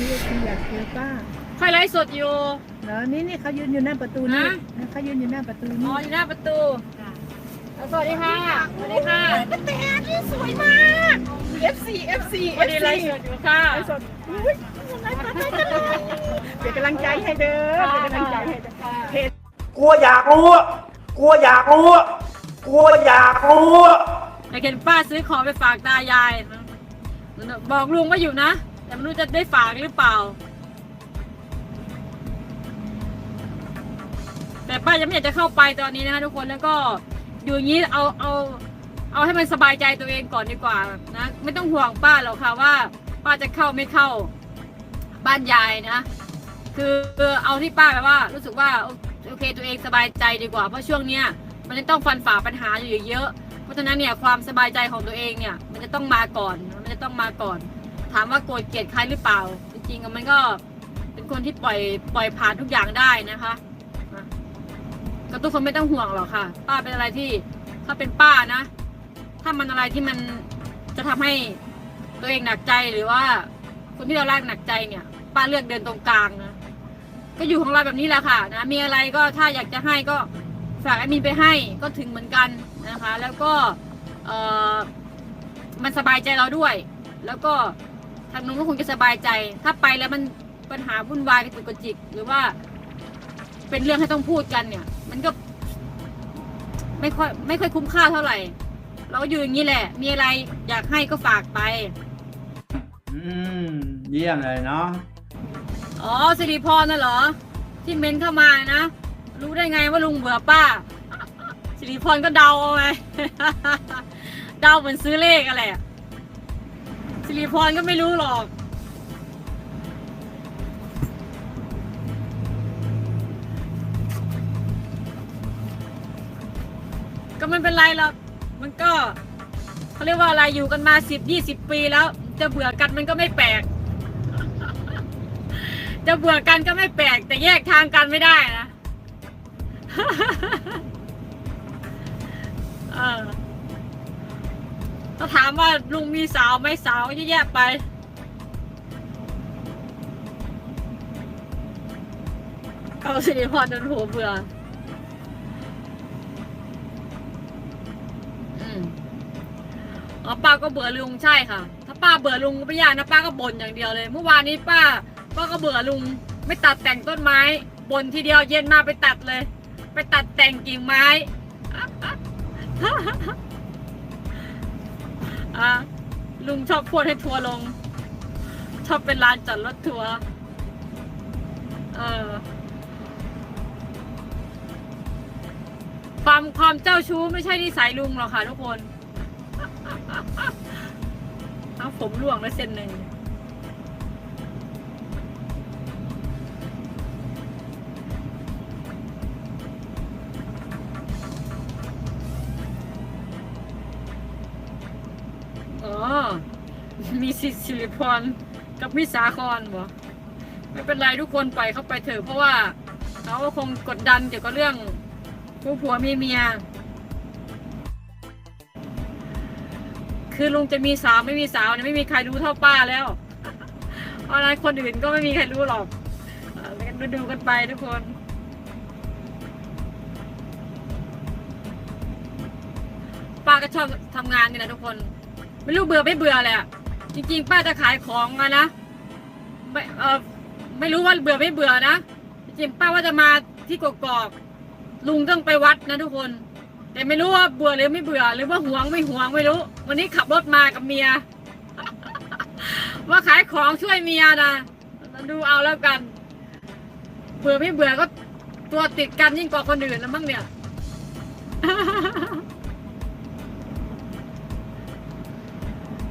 มีเอฟซีอยากเจอป้าค่อยไลฟ์สดอยู่เนอะนี่นี่เขายืนอยู่หน้าประตูนี่ฮะเขายืนอยู่หน้าประตูอ๋นี่ออยู่หน้าประตูสวัสดีค่ะ สวัสดีค่ะแต่นี่สวยมาก FC FC สวัสดีไลฟ์สดอยู่ค่ะ ไลฟ์สดอุ้ยยังไงมาได้กันเลยเป็นกำลังใจให้เด้อเป็นกำลังใจให้เด้อเพจกลัวอยากรู้อะกลัวอยากรู้อะกลัวอยากรู้อะ อยากเห็นป้าซื้อของไปฝากตายายนะบอกลุงว่าอยู่นะ แต่ไม่รู้จะได้ฝากหรือเปล่า แต่ป้ายังไม่อยากจะเข้าไปตอนนี้นะคะทุกคนแล้วก็อยู่อย่างนี้เอาเอาเอาให้มันสบายใจตัวเองก่อนดีกว่านะไม่ต้องห่วงป้าหรอกค่ะว่า ป้าจะเข้าไม่เข้าบ้านยายนะคือเอาที่ป้าแบบว่า รู้สึกว่าโอเคตัวเองสบายใจดีกว่าเพราะช่วงเนี้ยมันจะต้องฟันฝ่าปัญหาอยู่เยอะ เพราะฉะนั้นเนี่ยความสบายใจของตัวเองเนี่ย มันจะต้องมาก่อน มันจะต้องมาก่อน ถามว่าโกรธเกลียดใครหรือเปล่า จริงๆมันก็เป็นคนที่ปล่อยปล่อยผ่านทุกอย่างได้นะคะอะก็ทุกคนไม่ต้องห่วงหรอกค่ะ ป้าเป็นอะไรที่ถ้าเป็นป้านะ ถ้ามันอะไรที่มันจะทำให้ตัวเองหนักใจหรือว่า คนที่เรารักหนักใจเนี่ย ป้าเลือกเดินตรงกลางนะก็อยู่ของเราแบบนี้แหละค่ะนะมีอะไรก็ถ้าอยากจะให้ก็ฝากแอดมินไปให้ก็ถึงเหมือนกันนะคะ แล้วก็เออมันสบายใจเราด้วย แล้วก็ ทางนู้นก็คงจะสบายใจ ถ้าไปแล้วมันปัญหาวุ่นวายกระจุกกระจิก หรือว่า เป็นเรื่องให้ต้องพูดกันเนี่ย มันก็ ไม่ค่อยไม่ค่อยคุ้มค่าเท่าไหร่ เราก็อยู่อย่างนี้แหละ มีอะไรอยากให้ก็ฝากไป อืมเยี่ยมเลยเนาะอ๋อสิริพรน่ะเหรอ ที่เมนเข้ามานะ รู้ได้ไงว่าลุงเบื่อป้า สิริพรก็เดาเอาไง เดาเหมือนซื้อเลขอะไรอะ สิริพรก็ไม่รู้หรอก ก็ไม่เป็นไรหรอก มันก็เขาเรียกว่าอะไรอยู่กันมาสิบยี่สิบปีแล้ว จะเบื่อกันมันก็ไม่แปลก จะเบื่อกันก็ไม่แปลก แต่แยกทางกันไม่ได้นะ เออ ถ้าถามว่าลุงมีสาวไหมสาวเยอะแยะไป เอาสิริพรโดนหัวเบื่ออ๋อป้าก็เบื่อลุงใช่ค่ะ ถ้าป้าเบื่อลุงก็ไม่ยากนะป้าก็บ่นอย่างเดียวเลย เมื่อวานนี้ป้าป้าก็เบื่อลุง ไม่ตัดแต่งต้นไม้บ่นทีเดียวเย็นมาไปตัดเลย ไปตัดแต่งกิ่งไม้ อะลุงชอบพูดให้ทัวร์ลง ชอบเป็นลานจอดรถทัวร์เออความความเจ้าชู้ไม่ใช่นิสัยลุงหรอกค่ะทุกคน เอาผมล่วงแล้วเส้นหนึ่ง มีสิสิริพรกับมิสาครบ่ไม่เป็นไรทุกคนไปเขาไปเถอะเพราะว่าเขาก็คงกดดันเกี่ยวกับเรื่องผู้ผัวมีเมีย คือลุงจะมีสาวไม่มีสาวเนี่ยไม่มีใครรู้เท่าป้าแล้วเพราะฉะนั้นคนอื่นก็ไม่มีใครรู้หรอกเอ่อแล้วก็ดูกันไปทุกคน ป้าก็ชอบทำงานนี่นะทุกคน ไม่รู้เบื่อไม่เบื่อเลยอะ จริงๆ ป้าจะขายของอะนะไม่เออไม่รู้ว่าเบื่อไม่เบื่อนะจริงๆป้าว่าจะมาที่กกอกลุงต้องไปวัดนะทุกคน แต่ไม่รู้ว่าเบื่อหรือไม่เบื่อ หรือว่าห่วงไม่ห่วงไม่รู้ วันนี้ขับรถมากับเมีย ว่าขายของช่วยเมียนะดูเอาแล้วกัน เบื่อไม่เบื่อก็ตัวติดกันยิ่งกว่าคนอื่นแล้วมั้งเนี่ย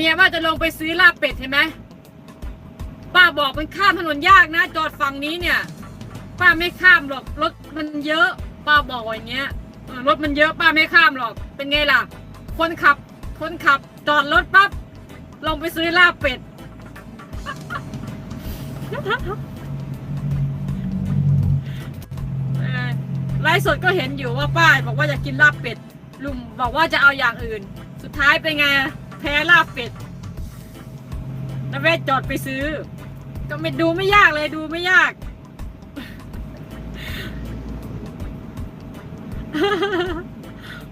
เมียว่าจะลงไปซื้อลาบเป็ดเห็นไหมป้าบอกมันข้ามถนนยากนะ จอดฝั่งนี้เนี่ย ป้าไม่ข้ามหรอกรถมันเยอะ ป้าบอกอย่างเงี้ยรถมันเยอะป้าไม่ข้ามหรอก เป็นไงล่ะ คนขับ คนขับ จอดรถปั๊บลงไปซื้อลาบเป็ดไลฟ์สดก็เห็นอยู่ว่าป้าบอกว่าอยากกินลาบเป็ดลุงบอกว่าจะเอาอย่างอื่น สุดท้ายเป็นไง แพ้ลาบเป็ดแล้วแม่จอดไปซื้อ ก็ไม่ดูไม่ยากเลยดูไม่ยาก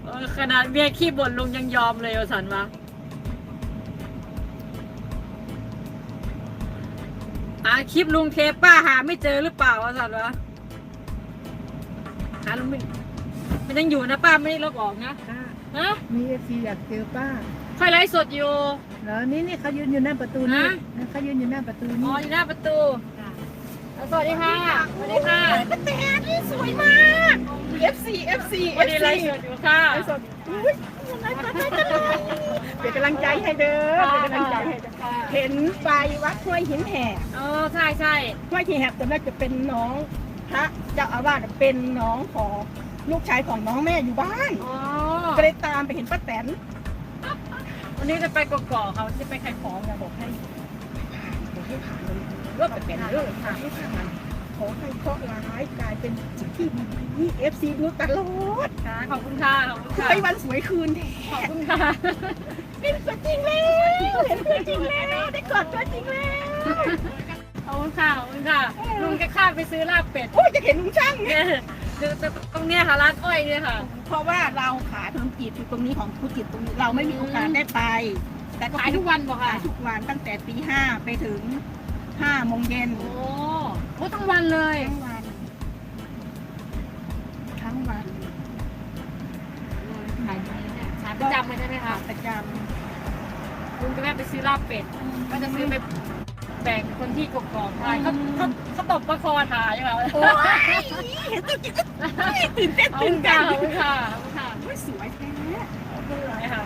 เออขนาดเมียขี้บ่นลุงยังยอมเลยเอาสันวะหาคลิปลุงเทปป้าหาไม่เจอหรือเปล่าเอาสันวะหาลุงไม่มันยังอยู่นะป้าไม่ได้ลบออกนะฮะมีเอฟซีอยากเจอป้า ค่อยไลฟ์สดอยู่แล้วนี่นี่เขายืนอยู่หน้าประตูนี่ฮะ เขายืนอยู่หน้าประตูอ๋นี่ออยู่หน้าประตูสวัสดีค่ะ สวัสดีค่ะแต่นี่สวยมาก FC FC สวัสดีไลฟ์สดอยู่ค่ะ ไลฟ์สดอุ้ยยังไงป้าได้กันเลยเป็นกำลังใจให้เด้อเป็นกำลังใจให้เด้อเห็นไฟวัดห้วยหินแห่เออใช่ใช่ห้วยหินแห่ตอนแรกจะเป็นน้องพระเจ้าอาวาสเป็นน้องของลูกชายของน้องแม่อยู่บ้าน อ๋อก็เลยตามไปเห็นป้าแตน วันนี้จะไปกกอกเขาจะไปขายของนะบอกให้ขอให้ผ่านเลยเลิกป้าแตนเลิกผ่านให้ผ่านขอให้เคราะห์ร้ายกลายเป็นสิ่งที่ดีเอฟซีดูตลอดค่ะขอบคุณค่ะขอบคุณค่ะไปวันสวยคืนขอบคุณค่ะเป็นตัวจริงแล้วเห็นตัวจริงแล้วได้กอดตัวจริงแล้วขอบคุณค่ะขอบคุณค่ะลุงแกข้ามไปซื้อลาบเป็ดโอ้ยจะเห็นลุงช่างเนี่ย เนี่ยดูตรงเนี้ยค่ะร้านอ้อยเนี่ยค่ะ เพราะว่าเราขายธุรกิจอยู่ตรงนี้ของธุรกิจตรงนี้เราไม่มีโอกาสได้ไป แต่ก็ขายทุกวันบอกค่ะขายทุกวันตั้งแต่ตีห้าไปถึงห้าโมงเย็นโอ้โหทั้งวันเลยทั้งวันทั้งวันขายดีนะเนี่ยขายประจำเลยใช่ไหมคะประจลุงก็แม่ไปซื้อลาบเป็ดก็จะซื้อไป แบ่งคนที่กกอกทานเขาเขาเขาตบประคอถ่ายอย่างเงี้ยำโอ้ยเห็นตัวจริงก็ตื่นเต้นขอบตื่คุนณใจค่ะขอบคุณค่ะขอบคุณค่ะโอ้ยสวยแท้ขอบคุณหลายค่ะ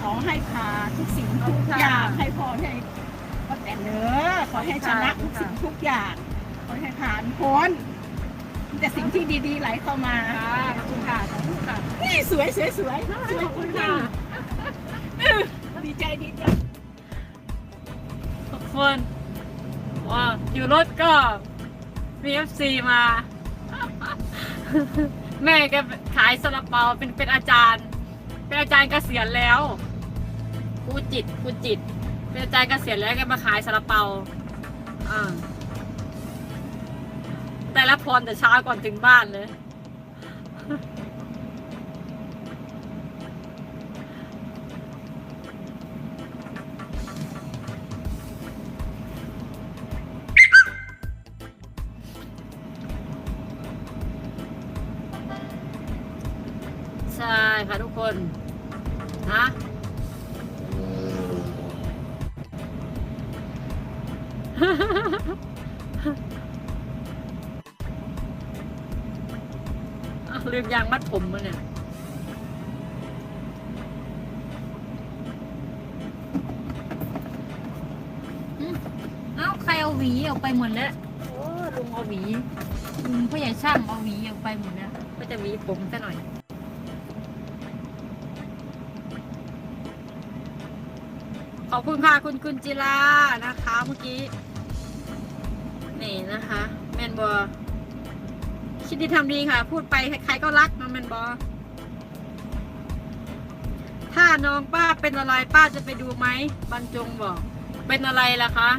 ขอให้ผ่านทุกสิ่งขอบทุคุกณค่ะอย่างให้พรให้ก็แต่เนื้อขอให้ชนะทุกสิ่งทุกอย่างขอให้ผ่านพ้นมีแต่สิ่งที่ดีๆไหลเข้ามาค่ะขอบคุณค่ะขอบคุณค่ะนี่สวยสวยสวยสวยขอบคุณค่ะดีใจดีใจทุก คนว้าอยู่รถก็มีเอฟซีมา แม่แกขายซาลาเปาเป็นเป็นอาจารย์ เป็นอาจารย์เกษียณแล้วครูจิตครูจิต เป็นอาจารย์เกษียณแล้วแกมาขายซาลาเปาอ่าแต่ละพรแต่เช้าก่อนถึงบ้านเลย ลืมยางมัดผมมาเนี่ยเอ้าใครเอาหวีออกไปหมดแล้วโอ้ลุงเอาหวีลุงพ่อใหญ่ช่างเอาหวีออกไปหมดแล้วก็จะหวีผมซะหน่อยขอบคุณค่ะคุณกุญจิลานะคะ เมื่อกี้ นี่นะคะ แมนบอ คิดดีทำดีค่ะ พูดไปใครๆก็รักมันแมนบอถ้าน้องป้าเป็นอะไรป้าจะไปดูไหมบรรจงบอก เป็นอะไรล่ะคะ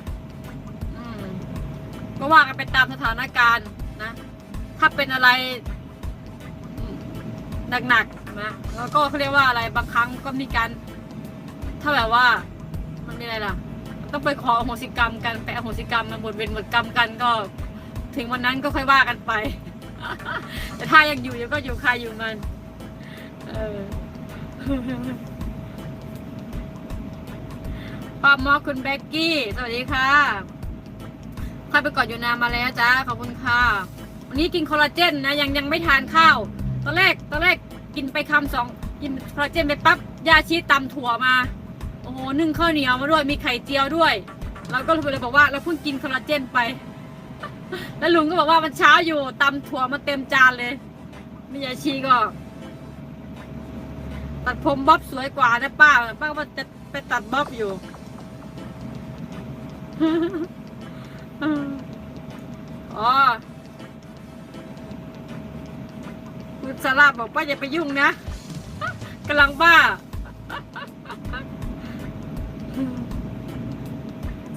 อืมก็ว่ากันไปตามสถานการณ์นะ ถ้าเป็นอะไรหนักๆนะแล้วก็เขาเรียกว่าอะไรบางครั้งก็มีการถ้าแบบว่า มันมีอะไรล่ะต้องไปขออโหสิกรรมกันไปอโหสิกรรมมาบทเวรบทกรรมกันก็ ถึงวันนั้นก็ค่อยว่ากันไป แต่ถ้ายังอยู่ยังก็อยู่ใครอยู่มัน เออปอมอคุณเบกกี้ สวัสดีค่ะค่อยไปกอดอยู่นานมาแล้วจ้าขอบคุณค่ะ วันนี้กินคอลลาเจนนะยังยังไม่ทานข้าว ตอนแรกตอนแรกกินไปคำสองกินคอลลาเจนไปปั๊บยาชีตำถั่วมา โอ้โหนึ่งข้าวเหนียวมาด้วยมีไข่เจียวด้วย เราก็เลยบอกว่าเราเพิ่งกินคอลลาเจนไป แล้วลุงก็บอกว่ามันเช้าอยู่ตำถั่วมาเต็มจานเลยมียาชีก็ตัดผมบ๊อบสวยกว่านะป้าป้าว่าจะไปตัดบ๊อบอยู่อ๋อคุณสาราบอกป้าอย่าไปยุ่งนะกำลังบ้า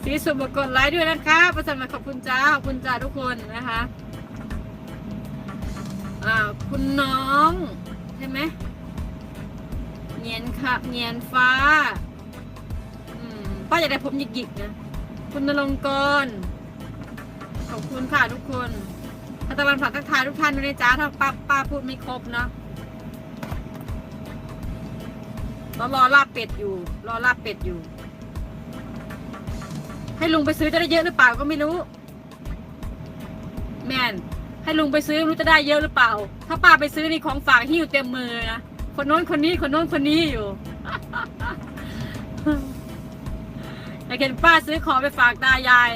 สสีสุบกดไลค์ด้วยนะคะประสานมาขอบคุณจ้าขอบคุณจ้าทุกคนนะคะอ่าคุณน้องใช่ไหมเนียนค่ะเนียนฟ้าอืมป้าอยากได้ผมหยิกๆนะ คุณนรงกรขอบคุณค่ะทุกคนทัตะวันฝากทักทายทุกท่านด้วยนะจ๊ะถ้าป้าป้าพูดไม่ครบเนาะเรารอลาบเป็ดอยู่ รอลาบเป็ดอยู่ ให้ลุงไปซื้อจะได้เยอะหรือเปล่าก็ไม่รู้ แมนให้ลุงไปซื้อรู้จะได้เยอะหรือเปล่า ถ้าป้าไปซื้อนี่ของฝากที่อยู่เต็มมือนะคนโน้นคนนี้คนโน้นคนนี้อยู่อยากเห็นป้าซื้อของไปฝากตายาย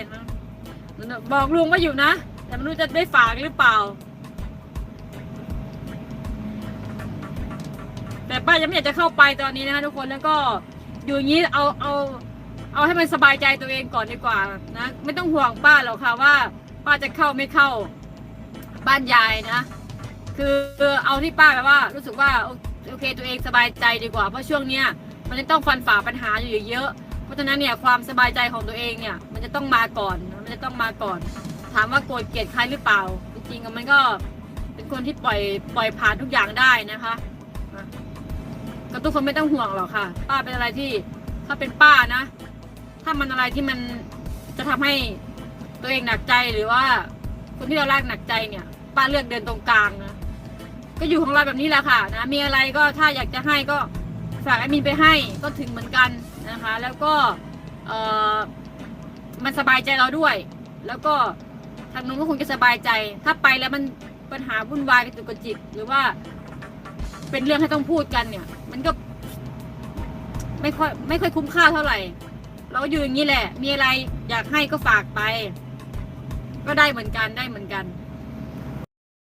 บอกลุงว่าอยู่นะแต่ไม่รู้จะได้ฝากหรือเปล่า แต่ป้ายังไม่อยากจะเข้าไปตอนนี้นะคะทุกคนแล้วก็อยู่อย่างนี้เอาเอา เอาให้มันสบายใจตัวเองก่อนดีกว่านะไม่ต้องห่วงป้าหรอกค่ะว่า ป้าจะเข้าไม่เข้าบ้านยายนะคือเอาที่ป้าแบบว่า รู้สึกว่าโอเคตัวเองสบายใจดีกว่า เพราะช่วงเนี้ยมันจะต้องฟันฝ่าปัญหาอยู่เยอะ เพราะฉะนั้นเนี่ยความสบายใจของตัวเองเนี่ย มันจะต้องมาก่อนมันจะต้องมาก่อน ถามว่าโกรธเกลียดใครหรือเปล่า จริงๆอะมันก็เป็นคนที่ปล่อยปล่อยผ่านทุกอย่างได้นะคะนะก็ทุกคนไม่ต้องห่วงหรอกค่ะ ป้าเป็นอะไรที่ถ้าเป็นป้านะ ถ้ามันอะไรที่มันจะทำให้ตัวเองหนักใจหรือว่า คนที่เรารักหนักใจเนี่ย ป้าเลือกเดินตรงกลางนะก็อยู่ของเราแบบนี้แหละค่ะนะมีอะไรก็ถ้าอยากจะให้ก็ฝากแอดมินไปให้ก็ถึงเหมือนกันนะคะ แล้วก็เออมันสบายใจเราด้วย แล้วก็ทางนู้นก็คงจะสบายใจ ถ้าไปแล้วมันปัญหาวุ่นวายกระจุกกระจิกหรือว่า เป็นเรื่องให้ต้องพูดกันเนี่ย มันก็ไม่ค่อยไม่ค่อยคุ้มค่าเท่าไหร่ เราอยู่อย่างนี้แหละ มีอะไรอยากให้ก็ฝากไป ก็ได้เหมือนกันได้เหมือนกัน